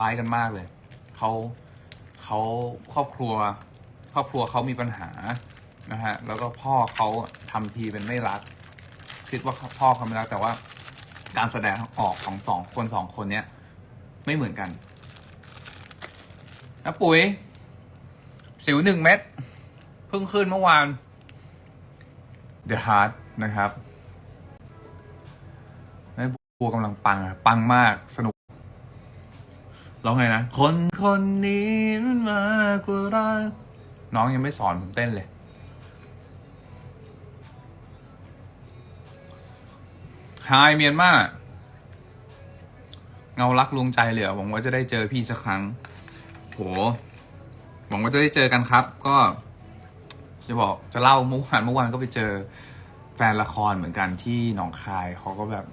ล้ายกันมากเลยเขาเขาครอบครัว ครอบครัวเขามีปัญหานะฮะแล้วก็พ่อเขาทำทีเป็นไม่รัก คิดว่าพ่อเขาไม่รักแต่ว่าการแสดงออกของสองคนสองคนเนี้ยไม่เหมือนกันนะปุ๋ย สิวหนึ่งเม็ดเพิ่งขึ้นเมื่อวาน The Heart นะครับแม่บัวกำลังปังอะปังมากสนุก ร้องไงนะ คนคนนี้มันมากกว่ารักน้องยังไม่สอนผมเต้นเลย ไฮเมียนมาเงารักลวงใจเลยอะหวังว่าจะได้เจอพี่สักครั้ง โห หวังว่าจะได้เจอกันครับ ก็ จะบอกจะเล่าเมื่อวานเมื่อวานก็ไปเจอแฟนละครเหมือนกันที่หนองคายเขาก็แบบ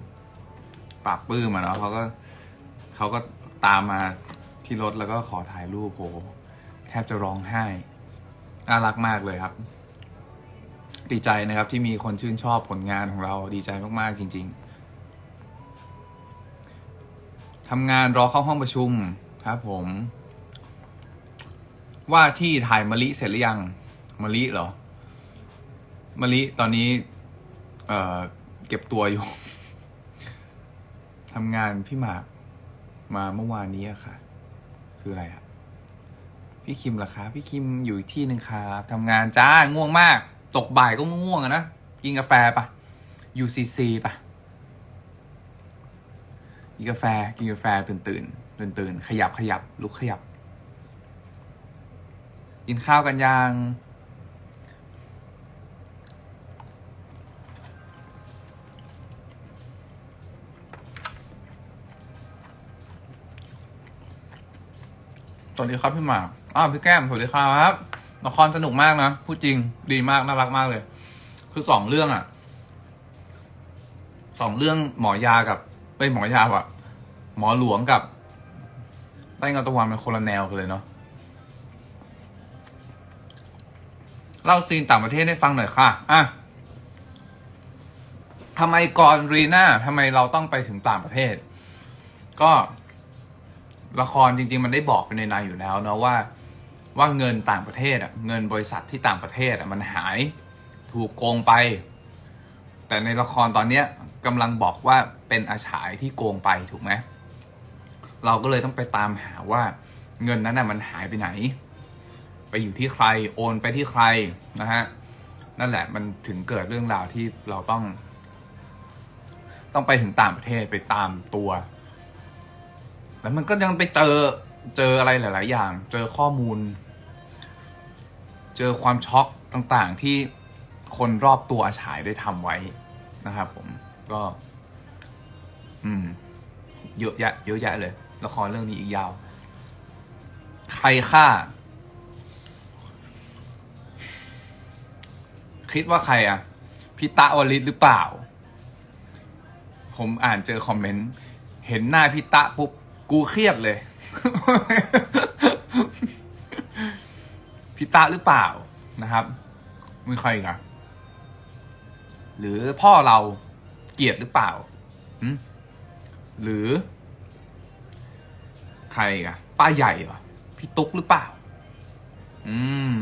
ปากปลื้มอะเนาะเขาก็เขาก็ ตามมาที่รถแล้วก็ขอถ่ายรูปโหแทบจะร้องไห้น่ารักมากเลยครับ ดีใจนะครับที่มีคนชื่นชอบผลงานของเราดีใจมากๆจริง ๆทำงานรอเข้าห้องประชุมครับผม ว่าที่ถ่ายมะลิเสร็จหรือยังมะลิเหรอมะลิตอนนี้เเก็บตัวอยู่ทำงานพี่หมาก มาเมื่อวานนี้อะค่ะ คืออะไรอะพี่คิมเหรอคะพี่คิมอยู่อีกที่หนึ่งครับทำงานจ้าง่วงมาก ตกบ่ายก็ง่วงอะนะกินกาแฟปะ UCC ปะกินกาแฟกินกาแฟตื่นตื่นตื่นตื่นขยับขยับลุกขยับกินข้าวกันยัง สวัสดีครับพี่หมากอ้าวพี่แก้มสวัสดีครับละครสนุกมากนะพูดจริงดีมากน่ารักมากเลย คือสองเรื่องอะสองเรื่องหมอยากับเอ้ยหมอยาว่ะหมอหลวงกับใต้เงาตะวันเป็นคนละแนวกันเลยเนาะเล่าซีนต่างประเทศให้ฟังหน่อยค่ะอะทำไมก่อนรีน่าทำไมเราต้องไปถึงต่างประเทศ ก็ ละครจริง ๆ มันได้บอกไปในในอยู่แล้วเนาะว่าว่าเงินต่างประเทศอะเงินบริษัทที่ต่างประเทศอะมันหายถูกโกงไป แต่ในละครตอนเนี้ยกำลังบอกว่าเป็นอาฉายที่โกงไปถูกไหมเราก็เลยต้องไปตามหาว่าเงินนั้นน่ะมันหายไปไหน ไปอยู่ที่ใครโอนไปที่ใครนะฮะนั่นแหละมันถึงเกิดเรื่องราวที่เราต้อง ต้องไปถึงต่างประเทศไปตามตัว แล้วมันก็ยังไปเจอเจออะไรหลาย ๆ อย่าง เจอข้อมูล เจอความช็อกต่างๆที่คนรอบตัวอาฉายได้ทำไว้นะครับผมก็ อืม เยอะแยะเยอะแยะเลย ละครเรื่องนี้อีกยาว ใครฆ่า คิดว่าใครอะพี่ตะวลิตหรือเปล่า ผมอ่านเจอคอมเมนต์ เห็นหน้าพี่ตะปุ๊บ กูเครียดเลยพี่ตะหรือเปล่านะครับ ไม่ครอีกอะหรือพ่อเราเกลียดหรือเปล่าหึหรือ ใครอะป้าใหญ่เหรอพี่ตุ๊กหรือเปล่า อืม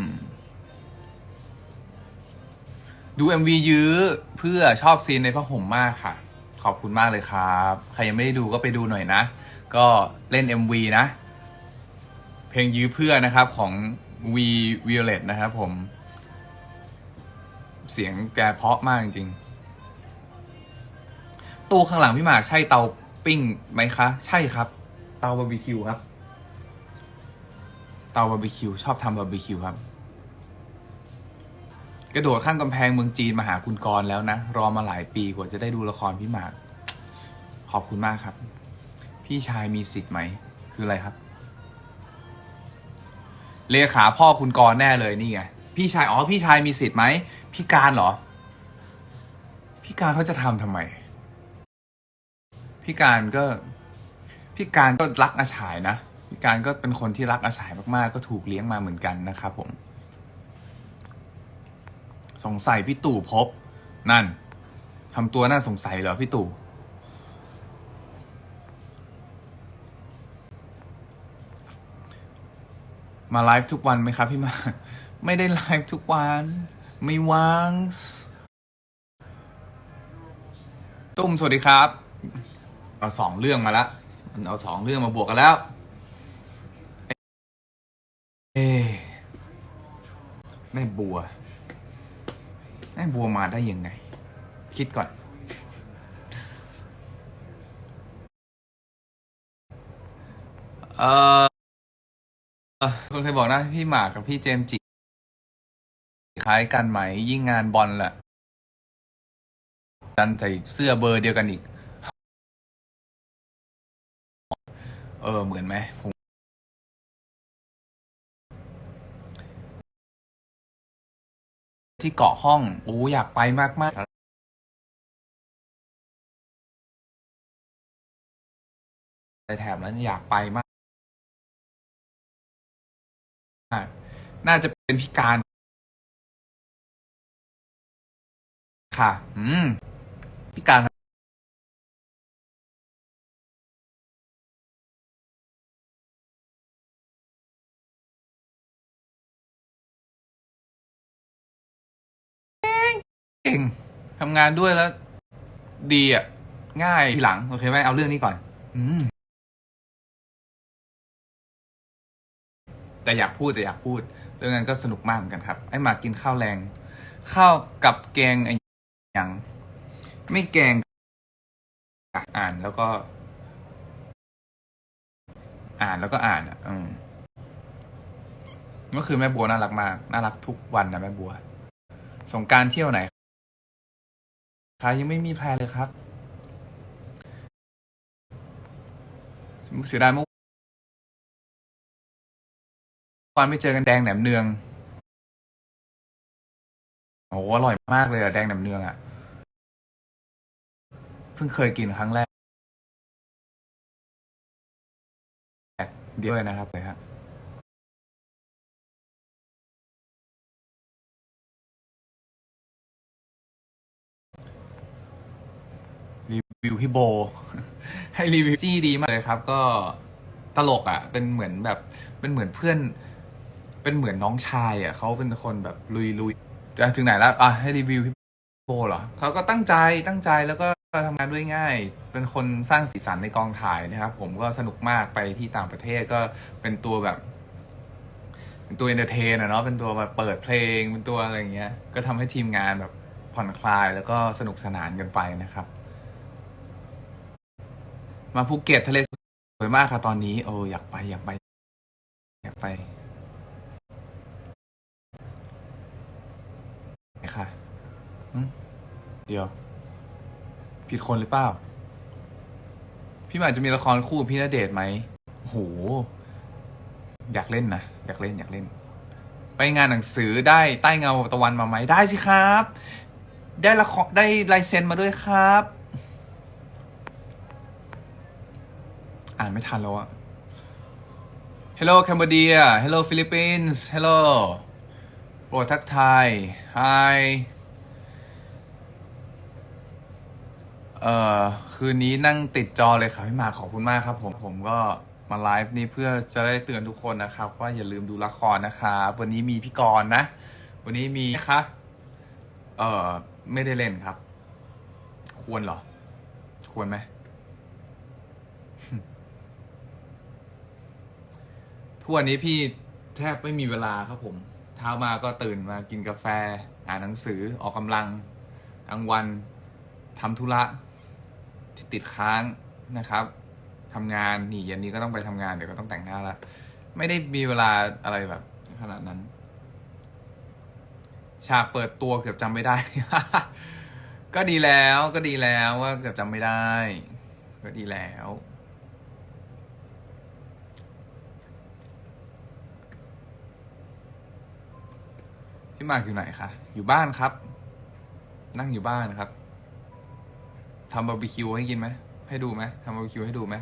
ดู MV ยื้อเพื่อชอบซีนในผ้าห่มมากค่ะ ขอบคุณมากเลยครับ ใครยังไม่ได้ดูก็ไปดูหน่อยนะ ก็เล่น MV นะ เพลงยื้อเพื่อนะครับของ V Violet นะครับผม เสียงแกเพาะมากจริงๆตู้ข้างหลังพี่หมากใช่เตาปิ้งไหมคะ ใช่ครับ เตาบาร์บีคิวครับ เตาบาร์บีคิวชอบทำบาร์บีคิวครับ กระโดดข้ามกำแพงเมืองจีนมาหาคุณกรแล้วนะ รอมาหลายปีกว่าจะได้ดูละครพี่หมาก ขอบคุณมากครับ พี่ชายมีสิทธิ์ไหม คืออะไรครับ เลขาพ่อคุณกรแน่เลยนี่ไง พี่ชาย อ๋อ พี่ชายมีสิทธิ์ไหม พี่การเหรอ พี่การเขาจะทำทำไม พี่การก็ พี่การก็รักอาฉายนะ พี่การก็เป็นคนที่รักอาฉายมากๆ ก็ถูกเลี้ยงมาเหมือนกันนะครับผม สงสัยพี่ตู่พบ นั่นทำตัวน่าสงสัยเหรอพี่ตู่ มาไลฟ์ทุกวันไหมครับพี่มาไม่ได้ไลฟ์ทุกวันไม่ว่างตุ้มสวัสดีครับ เอาสองเรื่องมาละมันเอาสองเรื่องมาบวกกันแล้วเอ๊แม่บัวแม่บัวมาได้ยังไง คิดก่อนเอ่อ นเคยบอกนะพี่หมากกับพี่เจมจิคล้ายกันไหมยิ่งงานบอลแหละดันใส่เสื้อเบอร์เดียวกันอีก เออ เหมือนไหมผมที่เกาะห้องโอ้อยากไปมากมากๆไปแถบนั้นอยากไปมาก น่าจะเป็นพิการ ค่ะ อืม พิการเก่งทำงานด้วยแล้ว ดีอะ ง่ายทีหลัง โอเคไหมเอาเรื่องนี้ก่อน อืม แต่อยากพูดแต่อยากพูด เรื่องนั้นก็สนุกมากเหมือนกันครับ ไอ้หมากินข้าวแรงข้าวกับแกงไอ้ยังไม่แกงอ่านแล้วก็ อ่านแล้วก็อ่านอะ อืมก็คือแม่บัวน่ารักมากน่ารักทุกวันนะแม่บัว สงการเที่ยวไหนคะยังไม่มีแพลนเลยครับเสียดายเมื่อ วานไม่เจอกันแดงแหนมเนืองโอ้โหอร่อยมากเลยอะแดงแหนมเนืองอะเพิ่งเคยกินครั้งแรกเดียวเลยนะครับเลยฮะรีวิวพี่โบ ให้รีวิวจี้ดีมากเลยครับ ก็ตลกอะ เป็นเหมือนแบบเป็นเหมือนเพื่อน เป็นเหมือนน้องชายอะเขาเป็นคนแบบลุยลุยจะถึงไหนแล้วอะให้รีวิวพี่โบเหรอเขาก็ตั้งใจตั้งใจแล้วก็ทำงานด้วยง่าย เป็นคนสร้างสีสันในกองถ่ายนะครับ ผมก็สนุกมากไปที่ต่างประเทศก็เป็นตัวแบบ เป็นตัวเอนเตอร์เทนอะเนาะเป็นตัวแบบเปิดเพลง เป็นตัวอะไรอย่างเงี้ย ก็ทำให้ทีมงานแบบผ่อนคลายแล้วก็สนุกสนานกันไปนะครับ มาภูเก็ตทะเลสวยมากค่ะตอนนี้ โอ้อยากไปอยากไป อยากไปไหน ค่ะหึเดี๋ยว ผิดคนหรือเปล่า พี่หมากจะมีละครคู่กับพี่ณเดชน์ไหมโอ้โห อยากเล่นนะ อยากเล่น อยากเล่น ไปงานหนังสือได้ใต้เงาตะวันมาไหม ได้สิครับ ได้ละครได้ลายเซ็นมาด้วยครับ อ่านไม่ทันแล้วอะ Hello Cambodia Hello Philippines Hello โปรดทักทาย Hi เอ่อ คืนนี้นั่งติดจอเลยครับพี่หมาขอบคุณมากครับผม ผมก็มาไลฟ์นี้เพื่อจะได้เตือนทุกคนนะครับ ว่าอย่าลืมดูละครนะครับวันนี้มีพี่กรณ์นะ วันนี้มีคะเอ่อ ไม่ได้เล่นครับ ควรเหรอ ควรไหมทุกวันนี้พี่แทบไม่มีเวลาครับผม เช้ามาก็ตื่นมากินกาแฟ อ่านหนังสือออกกำลังกลางวันทำธุระที่ติดค้างนะครับทำงานนี่เย็นนี้ก็ต้องไปทำงานเดี๋ยวก็ต้องแต่งหน้าละไม่ได้มีเวลาอะไรแบบขนาดนั้น ฉากเปิดตัวเกือบจำไม่ได้ ก็ดีแล้วก็ดีแล้วว่าเกือบจำไม่ได้ ก็ดีแล้ว พี่มากอยู่ไหนคะ อยู่บ้านครับ นั่งอยู่บ้านครับทำบาร์บีคิวให้กินไหม ให้ดูไหมทำบาร์บีคิวให้ดูไหม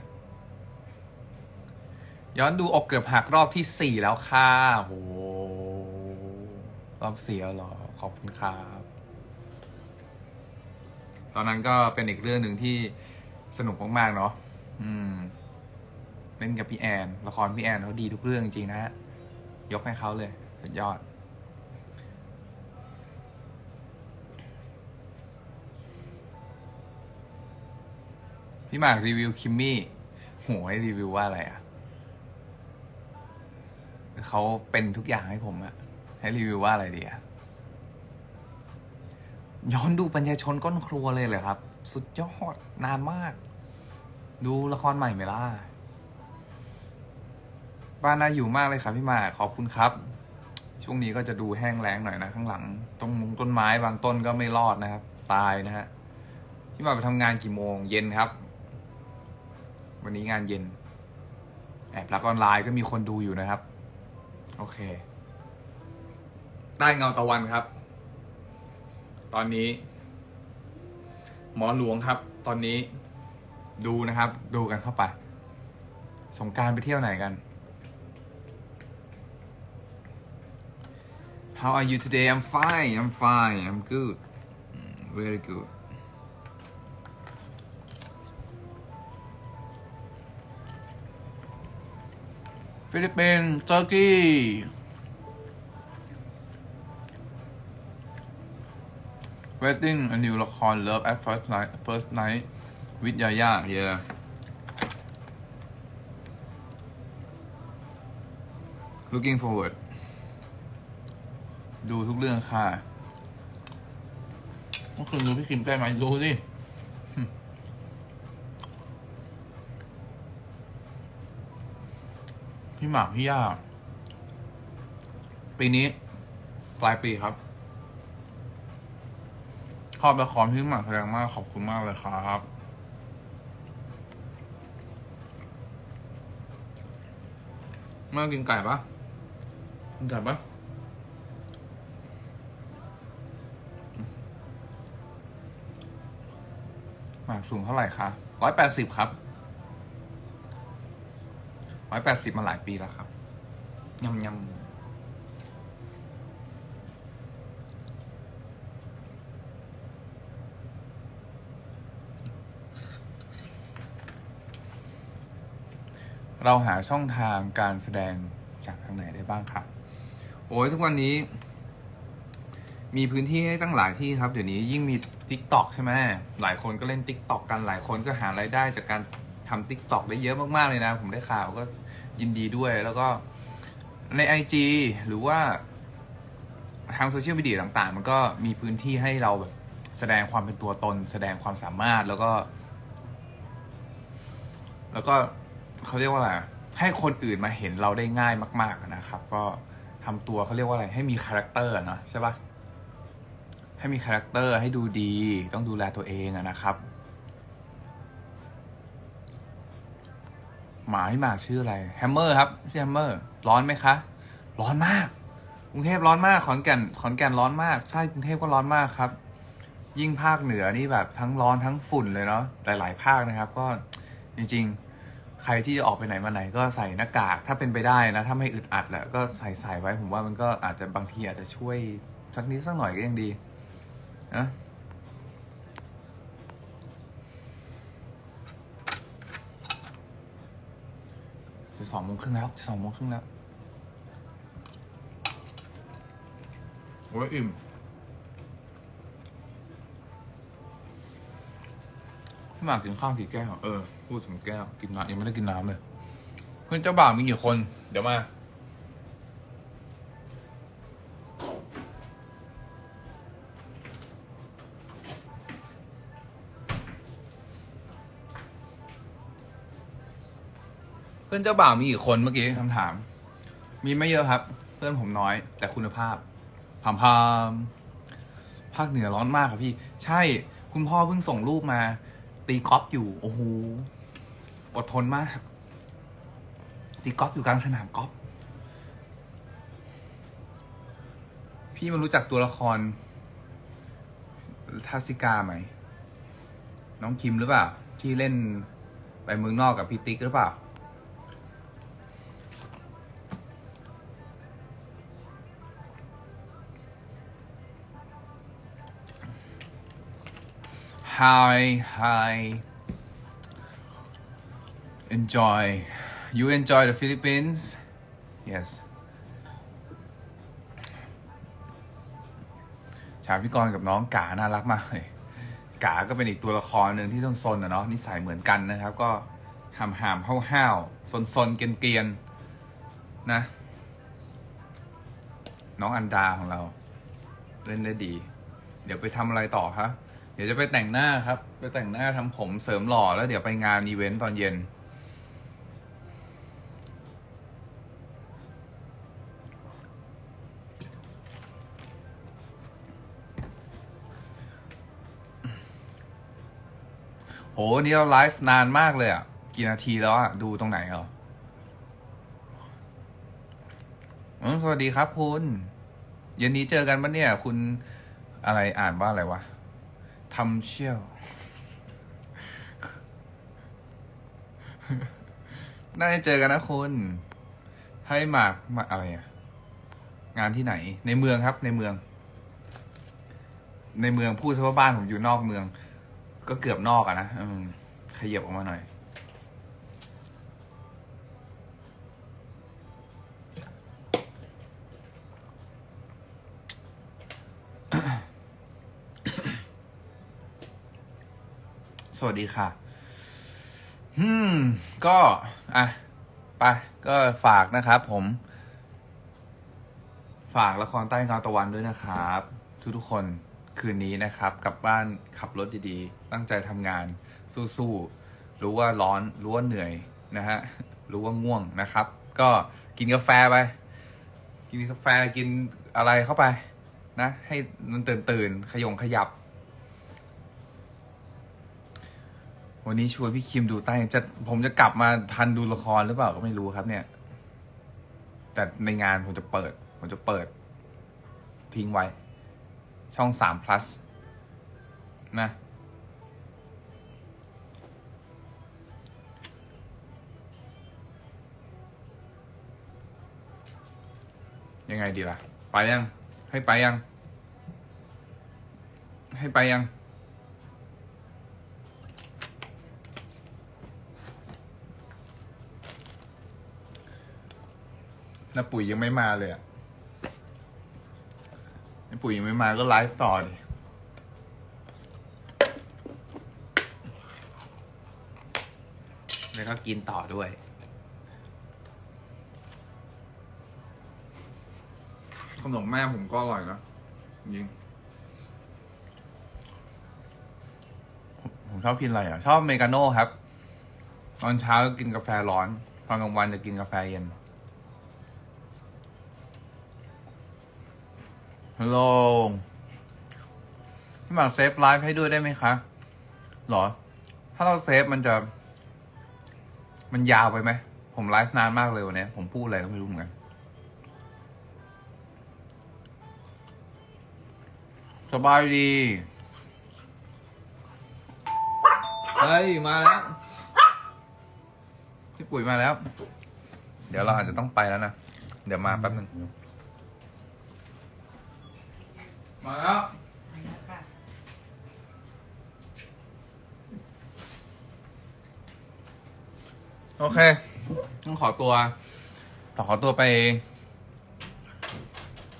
ย้อนดูอกเกือบหักรอบที่สี่แล้วค่ะโห รอบสี่แล้วหรอ ขอบคุณครับ ตอนนั้นก็เป็นอีกเรื่องหนึ่งที่สนุกมากๆเนาะ อืม เล่นกับพี่แอน ละครพี่แอนเขาดีทุกเรื่องจริงนะฮะ ยกให้เขาเลย สุดยอด พี่หมากรีวิวคิมมี่โหให้รีวิวว่าอะไรอะเขาเป็นทุกอย่างให้ผมอะให้รีวิวว่าอะไรดีอะย้อนดูปัญญาชนก้นครัวเลยเลยครับ สุดยอดนานมาก ดูละครใหม่ไหมล่ะบ้านน่าอยู่มากเลยครับพี่หมากขอบคุณครับ ช่วงนี้ก็จะดูแห้งแล้งหน่อยนะ ข้างหลังต้นมงต้นไม้บางต้นก็ไม่รอดนะครับ ตายนะฮะพี่หมากไปทำงานกี่โมงเย็นครับ วันนี้งานเย็นแอบรักออนไลน์ก็มีคนดูอยู่นะครับ โอเค ใต้เงาตะวันครับ ตอนนี้ หมอหลวงครับ ตอนนี้ ดูนะครับ ดูกันเข้าไป สงการไปเที่ยวไหนกัน How are you today? I'm fine. I'm fine. I'm good. Very good. ฟิลิปปินส์เตอร์กีเวดดิ้งอนิวละครเลิฟแอดเฟิร์สไนท์เฟิร์สไนท์วิทยายาเยอะ looking forward ดูทุกเรื่องค่ะเมื่อคืนดูพี่คิมได้ไหมดูสิ พี่หมากพี่ย่าปีนี้ปลายปีครับชอบละครพี่หมากแสดงมากขอบคุณมากเลยครับเมื่อกินไก่ปะกินไก่ปะหมากสูงเท่าไหร่คะร้อยแปดสิบครับ ร้อยแปดสิบมาหลายปีแล้วครับยำยำเราหาช่องทางการแสดงจากทางไหนได้บ้างครับโอ้ยทุกวันนี้ มีพื้นที่ให้ตั้งหลายที่ครับ เดี๋ยวนี้ยิ่งมี t ิ k t o k ใช่ไหมหลายคนก็เล่น t ิ k t o k กันหลายคนก็หารายได้จากการทำ t ิ k t o k ได้เยอะมากๆเลยนะ ผมได้ข่าวก็ ยินดีด้วยแล้วก็ใน IG หรือว่าทางโซเชียลมีเดียต่างๆ มันก็มีพื้นที่ให้เราแบบแสดงความเป็นตัวตน แสดงความสามารถแล้วก็ แล้วก็เขาเรียกว่าอะไรให้คนอื่นมาเห็นเราได้ง่ายมาก ๆนะครับ ก็ทำตัวเขาเรียกว่าอะไร ให้มีคาแรคเตอร์เนาะใช่ปะให้มีคาแรคเตอร์ให้ดูดี ต้องดูแลตัวเองนะครับ หมาที่หมากชื่ออะไรแฮมเมอร์ครับชื่อแฮมเมอร์ร้อนไหมคะ ร้อนมาก กรุงเทพร้อนมากขอนแก่นขอนแก่นร้อนมาก ใช่กรุงเทพก็ร้อนมากครับ ยิ่งภาคเหนือนี่แบบทั้งร้อนทั้งฝุ่นเลยเนาะหลาย ๆ ภาคนะครับ ก็จริง ๆ ใครที่จะออกไปไหนมาไหนก็ใส่หน้ากากถ้าเป็นไปได้นะถ้าไม่อึดอัดแหละก็ใส่ใส่ไว้ผมว่ามันก็อาจจะบางทีอาจจะช่วยสักนิดสักหน่อยก็ยังดีนะ จะสองโมงครึ่งแล้วจะสองโมงครึ่งแล้วโอ้ยอิ่มพี่หมากกินข้าวกี่แก้วเออพูดถึงแก้วกินน้ำยังไม่ได้กินน้ำเลย เพื่อนเจ้าบ่าวมีกี่คน เดี๋ยวมา พื่อนเจ้าบ่าวมีกี่คนเมื่อกี้คำถาม มีไม่เยอะครับ เพื่อนผมน้อย แต่คุณภาพพามพามภาคเหนือร้อนมากครับพี่ ใช่ คุณพ่อเพิ่งส่งรูปมา ตีกอล์ฟอยู่ โอ้โห อดทนมาก ตีกอล์ฟอยู่กลางสนามกอล์ฟ พี่มารู้จักตัวละครทัสสิกาไหม น้องคิมหรือเปล่า ที่เล่นไปเมืองนอกกับพี่ติ๊กหรือเปล่า Hi, hi. Enjoy. You enjoy the Philippines? Yes. ชากพิกรกับน้องกาน่ารักมากเลยกาก็เป็นอีกตัวละครหนึ่งที่ซนๆนะเนาะนิสัยเหมือนกันนะครับ ก็หามหามห้าวห้าวซนๆเกียนเกียนนะ น้องอันดาของเรา เล่นได้ดี เดี๋ยวไปทำอะไรต่อคะ เดี๋ยวจะไปแต่งหน้าครับ ไปแต่งหน้าทำผมเสริมหล่อแล้วเดี๋ยวไปงานอีเวนต์ตอนเย็น โหนี่เราไลฟ์นานมากเลยอะ กี่นาทีแล้วอะ ดูตรงไหนเหรอสวัสดีครับคุณ เย็นนี้เจอกันปะเนี่ย คุณอะไรอ่านว่าอะไรวะ ทำเชี่ยว น่าจะเจอกันนะคุณให้หมากมาอะไรอะงานที่ไหน ในเมืองครับ ในเมือง ในเมืองพูดซะว่าบ้านผมอยู่นอกเมือง ก็เกือบนอกอะนะขยับออกมาหน่อย สวัสดีค่ะ อืม ก็ อะ ไป ก็ฝากนะครับผม ฝากละครใต้เงาตะวันด้วยนะครับ ทุกๆคนคืนนี้นะครับกลับบ้านขับรถดีๆ ตั้งใจทำงาน สู้ๆ รู้ว่าร้อน รู้ว่าเหนื่อยนะฮะ รู้ว่าง่วงนะครับ ก็กินกาแฟไป กินกาแฟกินอะไรเข้าไป นะ ให้มันตื่นตื่นๆขยงขยับ วันนี้ชวนพี่คิมดูใต้จะผมจะกลับมาทันดูละครหรือเปล่าก็ไม่รู้ครับ เนี่ย แต่ในงานผมจะเปิด ผมจะเปิด ทิ้งไว้ ช่องสาม plus นะยังไงดีล่ะ ไปยัง ให้ไปยัง ให้ไปยัง น้าปุ๋ยยังไม่มาเลยอะน้าปุ๋ยยังไม่มาก็ไลฟ์ต่อดิแล้วก็กินต่อด้วย ขนมแม่ผมก็อร่อยนะจริงผมผมชอบกินอะไรอะ ชอบอเมริกาโน่ครับ ตอนเช้าก็กินกาแฟร้อน ตอนกลางวันจะกินกาแฟเย็น ฮัลโหลพี่หมากเซฟไลฟ์ให้ด้วยได้ไหมคะหรอ ถ้าเราเซฟมันจะ มันยาวไปไหม ผมไลฟ์นานมากเลยวันนี้ ผมพูดอะไรก็ไม่รู้เหมือนกัน สบายดี เฮ้ย มาแล้ว พี่ปุ๋ยมาแล้ว เดี๋ยวเราอาจจะต้องไปแล้วนะ เดี๋ยวมาแป๊บหนึ่ง มาแล้วโอเค ต้องขอตัวต้องขอตัวไป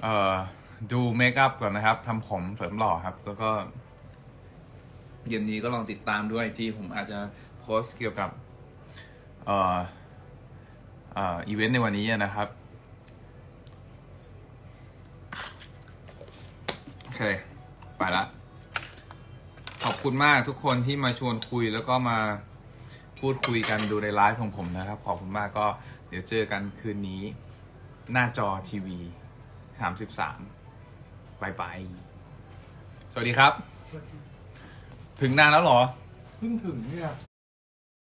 เอ่อ ดูเมคอัพก่อนนะครับทำผมเสริมหล่อครับ แล้วก็ เย็นนี้ก็ลองติดตามด้วยจีผมอาจจะโพสต์เกี่ยวกับ เอ่อ เอ่อ อีเวนต์ในวันนี้นะครับ โอ เค ไปละ ขอบคุณมากทุกคนที่มาชวนคุยแล้วก็มาพูดคุยกันดูในไลฟ์ของผมนะครับ ขอบคุณมากก็เดี๋ยวเจอกันคืนนี้ หน้าจอทีวีสามสิบสามบายบายสวัสดีครับ ถึงนานแล้วเหรอ เพิ่งถึงเนี่ย